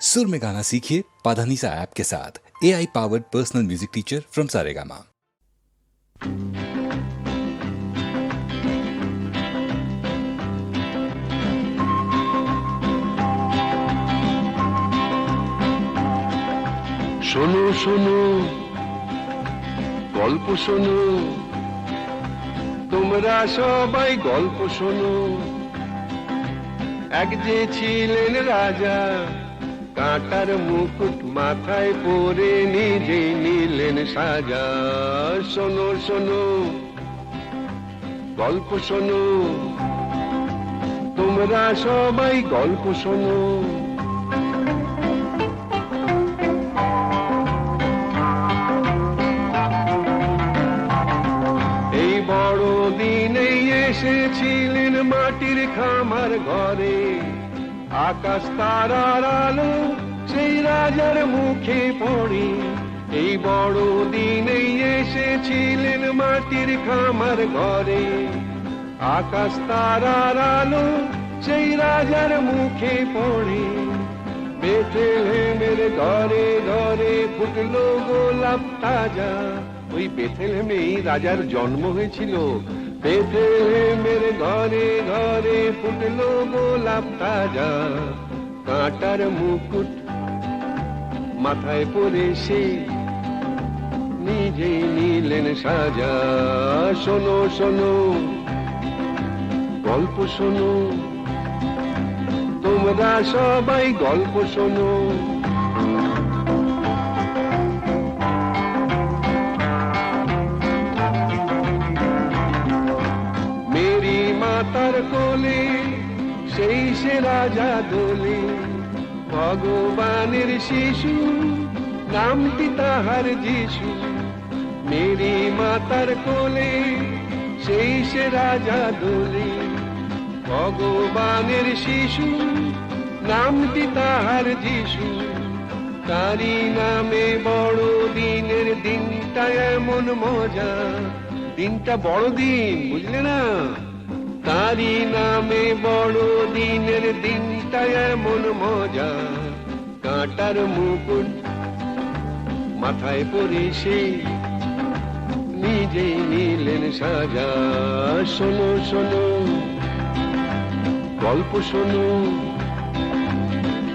सुर में गाना सीखिए पाधानीसा ऐप के साथ A I powered personal music teacher from Saregama শোনো শোনো গল্প শোনো তোমরা সবাই গল্প শোনো এক যে ছিলেন রাজা কাঁটার মুকুট মাথায় পরে নিজে নিলেন সাজা। শোনো শোনো, গল্প শোনো। তোমরা সবাই গল্প শোনো। আকাশ তারার আলো, সেই রাজার মুখে পড়ে। এই বড় দিনেই এসেছিলেন মাটির খামার ঘরে। আকাশ তারার আলো, সেই রাজার মুখে পড়ে। বেথেলেমের ঘরে ঘরে ফুটলো গোলাপ তাজা। ওই বেথেলেমেই রাজার জন্ম হয়েছিল। বেথেলেমের ঘরে ঘরে ফুটলো গোলাপ তাজা কাঁটার মুকুট মাথায় পরে সে নিজে নিলেন সাজা শোনো শোনো গল্প শোনো তোমরা সবাই গল্প শোনো রাজা দোলে ভগবানের শিশু, নামটি তাহার যিশু। মেরি মাতার কোলে সেই সে রাজা দোলে। ভগবানের শিশু, নামটি তাহার যিশু। তারি নামে বড় দিনের দিনটা এমন মজা। দিনটা বড় দিন বুঝলে না? তারি নামে বড় দিনের দিনটা এমন মজা। কাঁটার মুকুট মাথায় পরে সে নিজে নিলেন সাজা। শোনো শোনো, গল্প শোনো।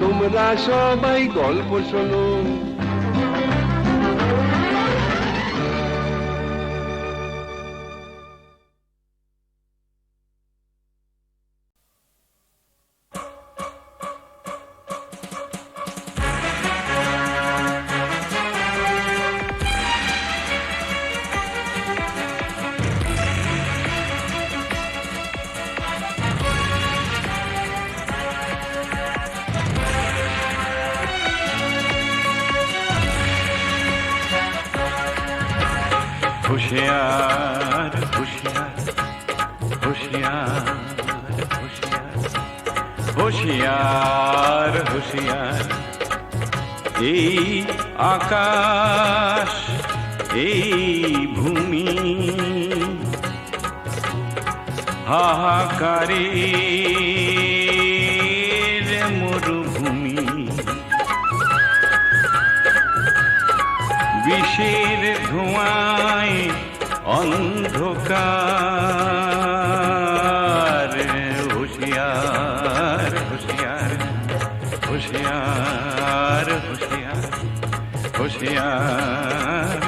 তোমরা সবাই গল্প শোনো। হুশিয়ার হুশিয়ার হুশিয়ার হুশিয়ার হুশিয়ার। এই আকাশ এই ভূমি হাহাকারের মরুভূমি। ধোঁয়ায় অন্ধকার হুশিয়ার হুশিয়ার হুশিয়ার হুশিয়ার হুশিয়ার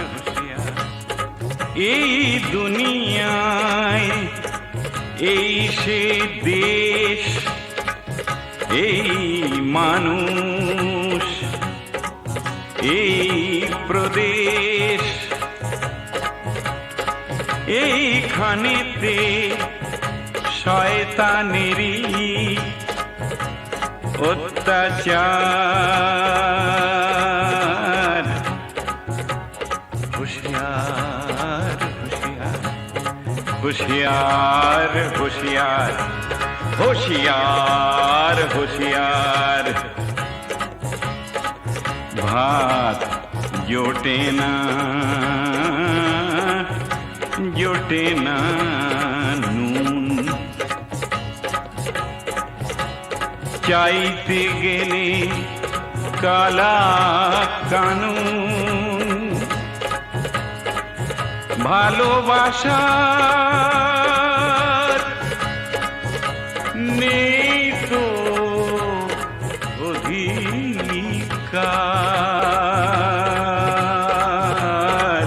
এই দুনিয়ায় এই সে দেশ এই মানুষ এইখানেতে শয়তানেরই অত্যাচার। হুশিয়ার হুশিয়ার হুশিয়ার হুশিয়ার হুশিয়ার হুশিয়ার। ভাত জোটে না। জোটে না নুন চাইতে গেলে কালা কানুন ভালোবাসার নেই তো অধিকার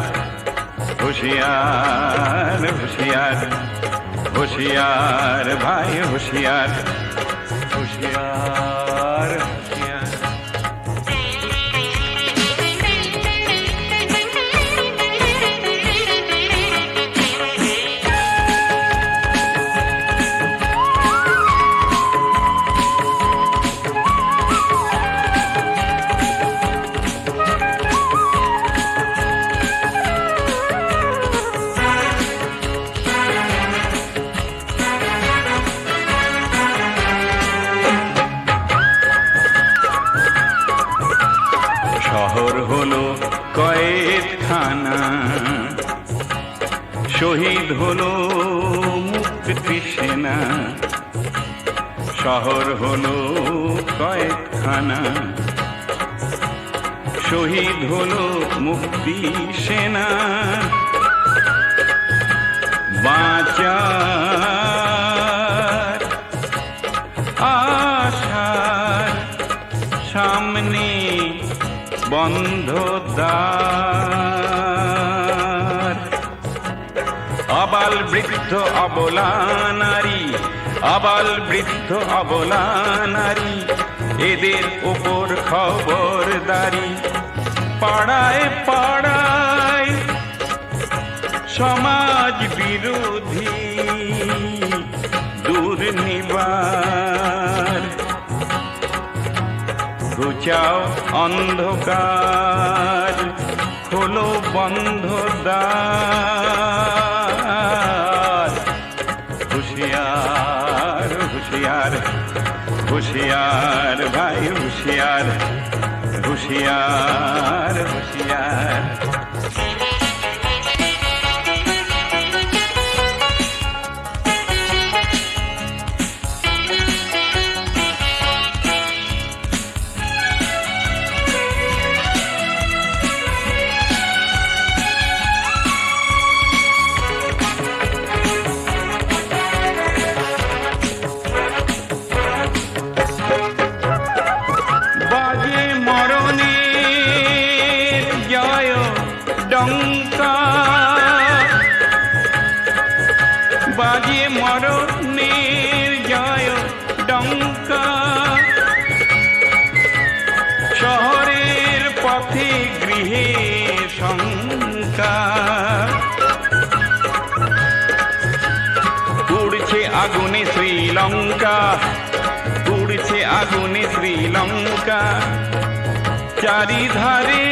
হুশিয়ার होशियार भाई होशियार শহীদ হলো মুক্তি সেনা শহর হলো কয়েকখানা। শহীদ হলো মুক্তি সেনা। বাঁচা আশার সামনে বন্ধ দ্বার। আবাল বৃদ্ধ অবলা নারী, আবাল বৃদ্ধ অবলা নারী, এদের উপর খবরদারি। পাড়ায় পাড়ায় সমাজ বিরোধী দুর্নিবার ঘুচাও অন্ধকার, খোলো বন্ধ দ্বার। হুশিয়ার ভাই হুশিয়ার হুশিয়ার হুশিয়ার। চারিধারে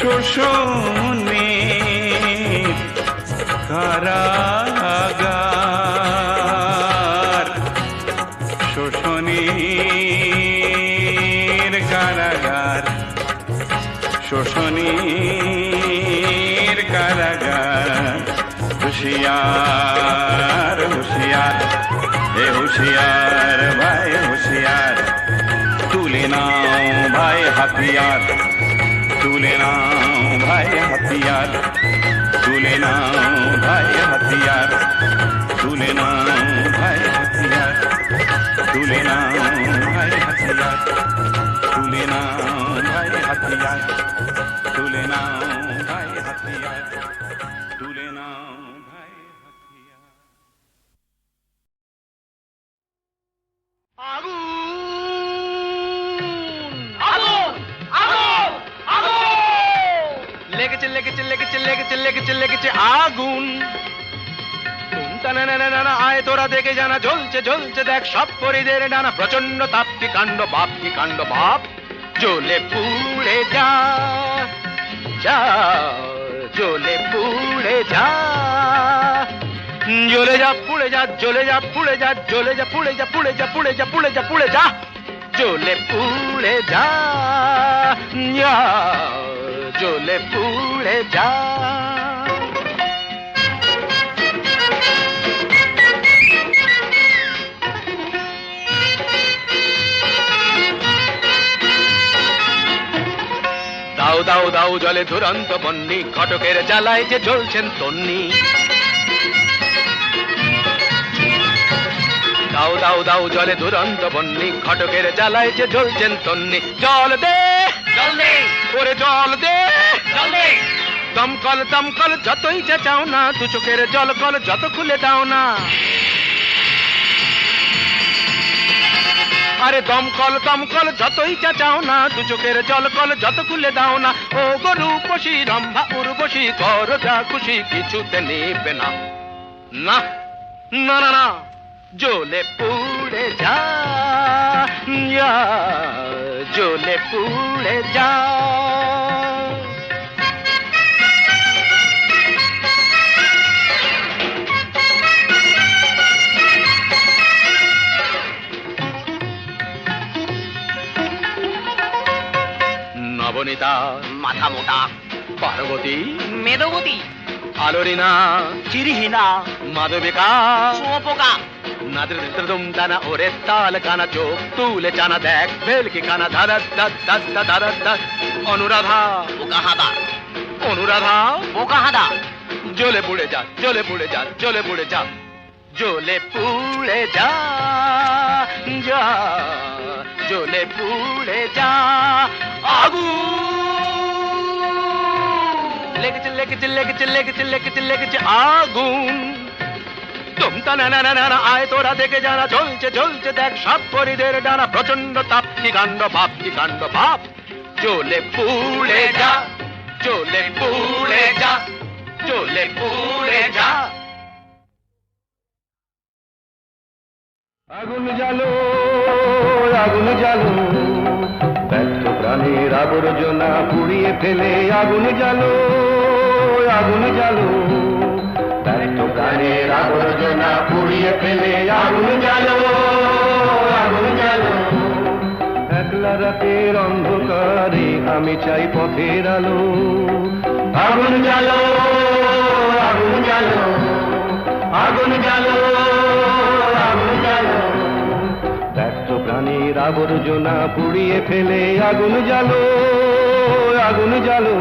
শোষণে কারাগার। শোষণের কারাগার। শোষণের কারাগার। হুশিয়ার হুশিয়ার এ হুশিয়ার। हथियार। चूले नाम भाई हथियार। चूले नाम भाई हथियार। चूले नाम भाई हथियार। चूले नाम भाई हथियार। चूले नाम भाई हथियार। चूले नाम भाई हथियार। লেগেছে লেগেছে লেগেছে লেগেছে লেগেছে লেগেছে আগুন। আয় তোরা দেখে জানা জ্বলছে জ্বলছে দেখ সব পরিদের ডানা প্রচণ্ড তাপ কাণ্ড বাপ কি কাণ্ড বাপ। জ্বলে পুড়ে যা যা জ্বলে পুড়ে যা। জ্বলে যা পুড়ে যা জ্বলে যা পুড়ে যা জ্বলে যা পুড়ে যা পুড়ে যা পুড়ে যা পুড়ে যা পুড়ে যা। জ্বলে পুড়ে যা যা, পুড়ে যায় দাও দাও দাও জলে দুরন্ত বন্যি ঘটকের জ্বালায় যে জ্বলছেন তন্নি। দাও দাও দাও জলে দুরন্ত বন্যি ঘটকের জ্বালায় যে জ্বলছেন তন্নি। জল দে! জল দে! ওরে জল দে। দমকল দমকল যতই চেঁচাও না দু চোখের জল কল যত খুলে দাও না। আরে দমকল দমকল যতই চেঁচাও না দু চোখের জল কল যত খুলে দাও না। ও গরু বসি রম্ভা উর্বশী কর যা খুশি কিছুতে নেবে না না না না। না জ্বলে পুড়ে যা জ্বলে পুড়ে যা। নবনীতা মাথা মোটা। পার্বতী। মেদবতী। আলোরিনা চিরিহীনা মাধবিকা শুয়োপোকা। নাদ্রদম দানা ওরে তাল কানা চোখ তুলে চানা দেখ ভেলকি কানা ধারা দাদ দাদ দাদ দাদ অনুরাধা বোকা হাদা অনুরাধা বোকা হাদা জ্বলে পুড়ে যা জ্বলে পুড়ে যা জ্বলে পুড়ে যা জ্বলে পুড়ে যা যা জ্বলে পুড়ে যা আগুন লেগেছে লেগেছে লেগেছে লেগেছে লেগেছে লেগেছে আগুন। তুমতা না না না না, আয় তোরা দেখে জানা চলছে চলছে দেখ সব পরিদের ডানা প্রচণ্ড তাপ। কি কাণ্ড ভাব কি কাণ্ড ভাব জ্বলে পুড়ে যা জ্বলে পুড়ে যা জ্বলে পুড়ে যা। আগুন জ্বালো আগুন জ্বালো। প্রাণীর আবর্জনা পুড়িয়ে ফেলে আগুন জ্বালো আগুন জ্বালো। তো প্রাণের আবর্জনা পুড়িয়ে ফেলে আগুন জ্বালো আগুন জ্বালো। একলা রাতের অন্ধকারে আমি চাই পথের আলো। আগুন জ্বালো। আবর্জনা পুড়িয়ে ফেলে আগুন জ্বালো আগুন জ্বালো।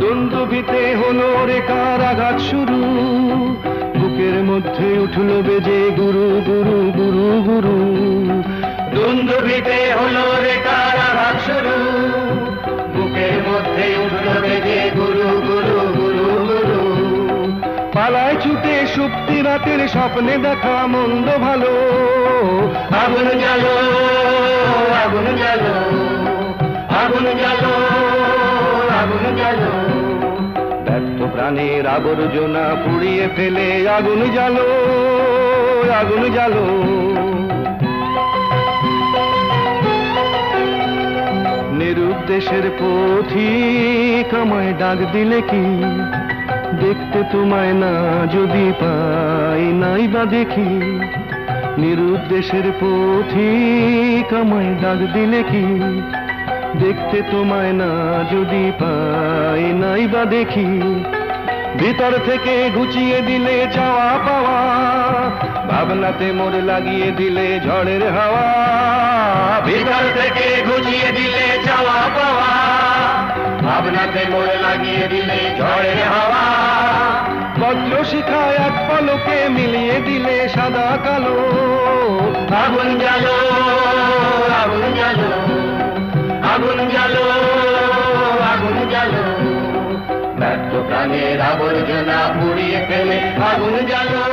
দ্বন্দ্বিতে হলো রেখার আঘাত শুরু, বুকের মধ্যে উঠল বেজে গুরু গুরু গুরু গুরু। দ্বন্দ্বিতে হলো রেখার আঘাত শুরু, বুকের মধ্যে উঠল বেজে গুরু গুরু পালায় ছুটে সুপ্তি রাতের স্বপ্নে দেখা মন্দ ভালো। আগুন জ্বালো আগুন জ্বালো আগুন জ্বালো আগুন জ্বালো। ব্যর্থ প্রাণের আবর্জনা পুড়িয়ে ফেলে আগুন জ্বালো আগুন জ্বালো। নিরুদ্দেশের পথিক আমায় ডাক দিলে কি? দেখতে তোমায় না যদি পাই, নাই বা দেখি। নিরুদ্দেশের পথিক আমায় ডাক দিলে কি? দেখতে তোমায় না যদি পাই, নাই বা দেখি। ভিতর থেকে গুছিয়ে দিলে চাওয়া পাওয়া, ভাবনাতে মোর লাগিয়ে দিলে ঝড়ের হাওয়া। ভিতর থেকে গুছিয়ে দিলে চাওয়া ভাবনাতে মোর লাগিয়ে দিলে ঝড়ের হাওয়া। বজ্র শিখায় এক পলকে মিলিয়ে দিলে সাদা কালো। আগুন জ্বালো আগুন জ্বালো আগুন জ্বালো আগুন জ্বালো। ব্যর্থ প্রাণের আবর্জনা পুড়িয়ে ফেলে আগুন জ্বালো।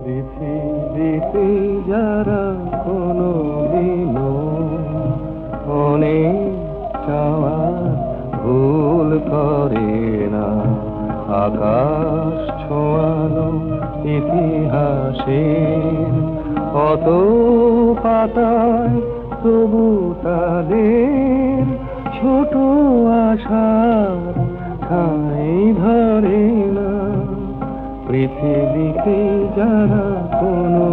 পৃথিবীতে যারা কোনো দিনও অনেক চাওয়ার ভুল করে না, আকাশ ছোঁয়ানো ইতিহাসের কত পাতায় তবু তাদের ছোট আশার পৃথিবীতে যারা কোনো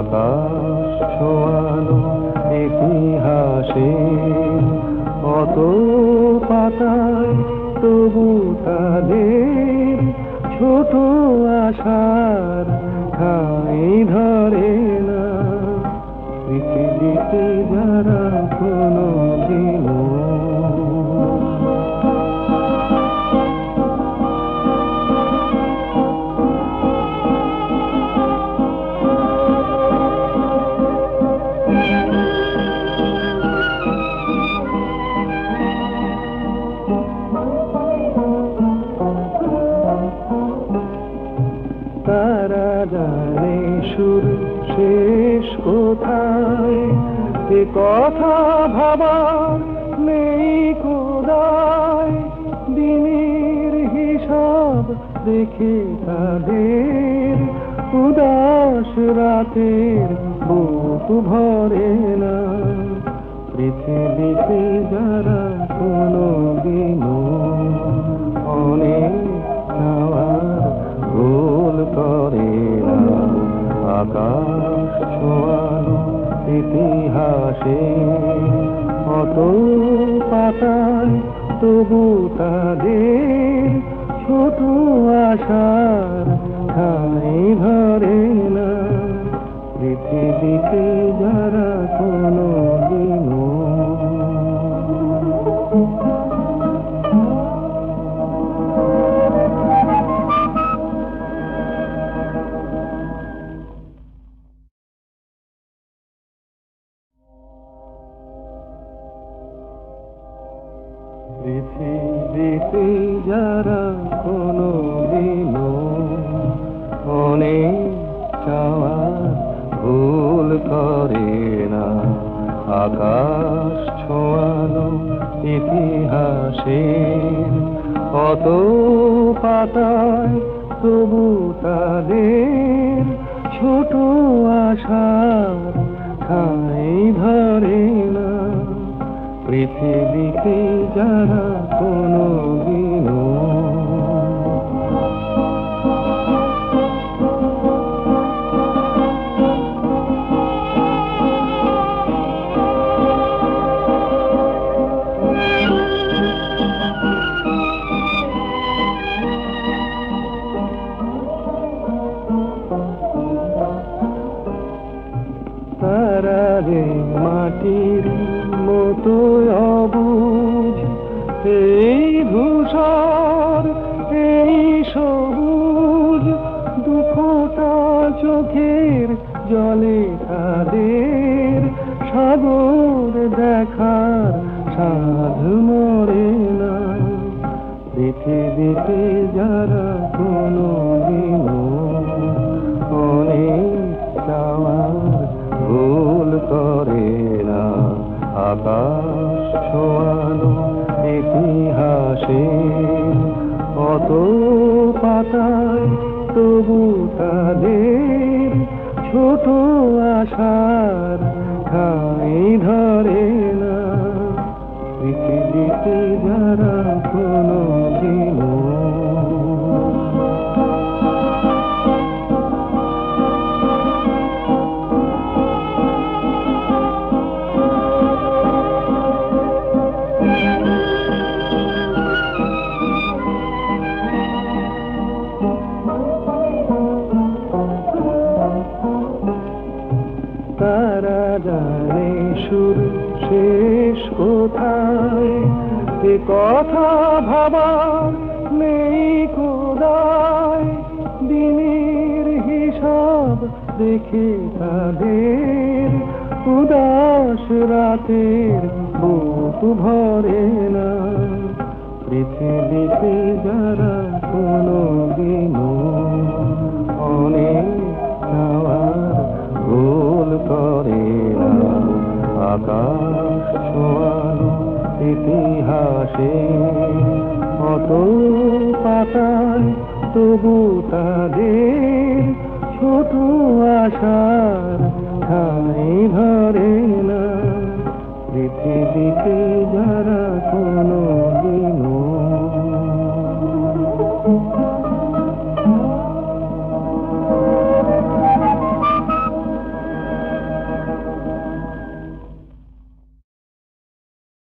আকাশ ছোঁয়ানো ইতিহাসে অত পাতায় তবু তাদের ছোট আশার ঠাই ধরে না। পৃথিবীতে যারা কোনো দিন ইতিহাসে অত পাতায় তবু তাদের ছোট আশার ধরে না। পৃথিবীতে পৃথিবীতে যারা কোনো দিন অনেক চাওয়ার ভুল করে না, আকাশ ছোঁয়ানো ইতিহাসের কত পাতায় তবু তাদের ছোট আশার ঠাই পৃথিবীতে যারা কোনো পৃথিবীতে যারা কোনো দিন অনেক চাওয়ার ভুল করে না, আকাশ ছোঁয়ানো ইতিহাসে অত পাতায় তবু তাদের ছোট আশার ধরে না। পৃথিবীতে যারা কোনো দিন। দেখে তাদের উদাস রাতের বুক ভরে না। পৃথিবীতে যারা কোনো দিন অনেক নাওয়ার ভুল করে না। আকাশ ইতিহাসে অত পাতায় তবু